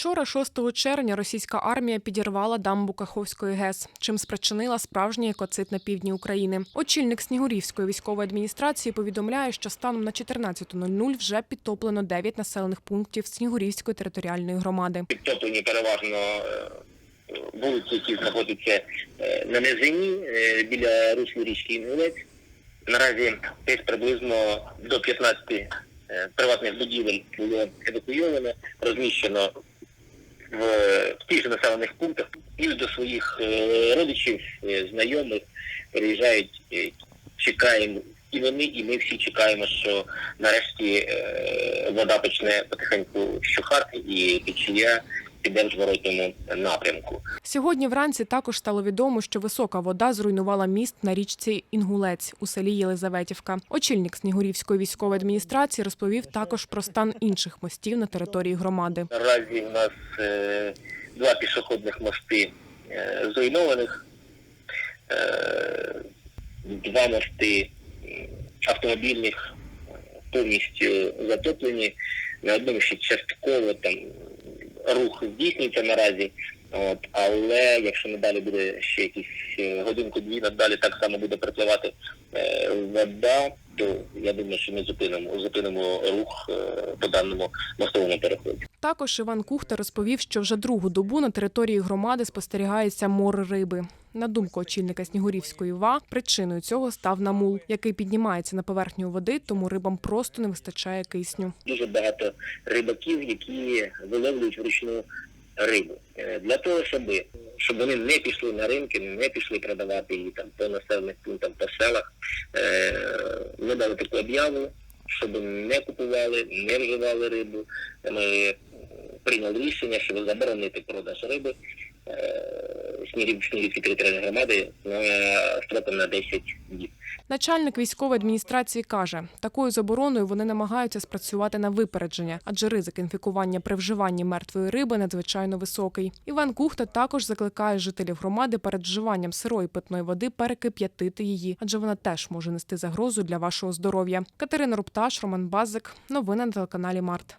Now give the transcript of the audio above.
Вчора, 6 червня, російська армія підірвала дамбу Каховської ГЕС, чим спричинила справжній екоцид на півдні України. Очільник Снігурівської військової адміністрації повідомляє, що станом на 14.00 вже підтоплено 9 населених пунктів Снігурівської територіальної громади. підтоплені переважно е, вулиці, які знаходяться е, на низині е, біля руслу річки Інгулець. Наразі десь приблизно до 15 е, приватних будівель було евакуйовано, розміщено в, в тих же населених пунктах і до своїх е, родичів, е, знайомих переїжджають, е, чекаємо. І вони, і ми всі чекаємо, що нарешті е, вода почне потихеньку щухати і течія піде в зворотньому напрямку. Сьогодні вранці також стало відомо, що висока вода зруйнувала міст на річці Інгулець у селі Єлизаветівка. Очільник Снігурівської військової адміністрації розповів також про стан інших мостів на території громади. Наразі в нас е, два пішохідних мости е, зруйнованих, е, два мости автомобільних повністю затоплені. На одному ще частково там рух здійснюється наразі. От, але якщо надалі буде ще якісь е, годинку-дві, надалі так само буде припливати е, вода, то я думаю, що ми зупинимо, зупинимо рух е, по даному мостовому переході. Також Іван Кухта розповів, що вже другу добу на території громади спостерігається мор риби. На думку очільника Снігурівської ва, причиною цього став намул, який піднімається на поверхню води, тому рибам просто не вистачає кисню. дуже багато рибаків, які виловлюють вручну рибу. Е, Для того, щоб, щоб вони не пішли на ринки, не пішли продавати її там по населених пунктах, по селах, е, ми дали таку об'яву, щоб не купували, не вживали рибу. Ми прийняли рішення, щоб заборонити продаж риби е, Снігів- територіальної громади на строком на 10 днів. Начальник військової адміністрації каже, такою забороною вони намагаються спрацювати на випередження, адже ризик інфікування при вживанні мертвої риби надзвичайно високий. Іван Кухта також закликає жителів громади перед вживанням сирої питної води перекип'ятити її, адже вона теж може нести загрозу для вашого здоров'я. Катерина Рупташ, Роман Базик. Новини на телеканалі Март.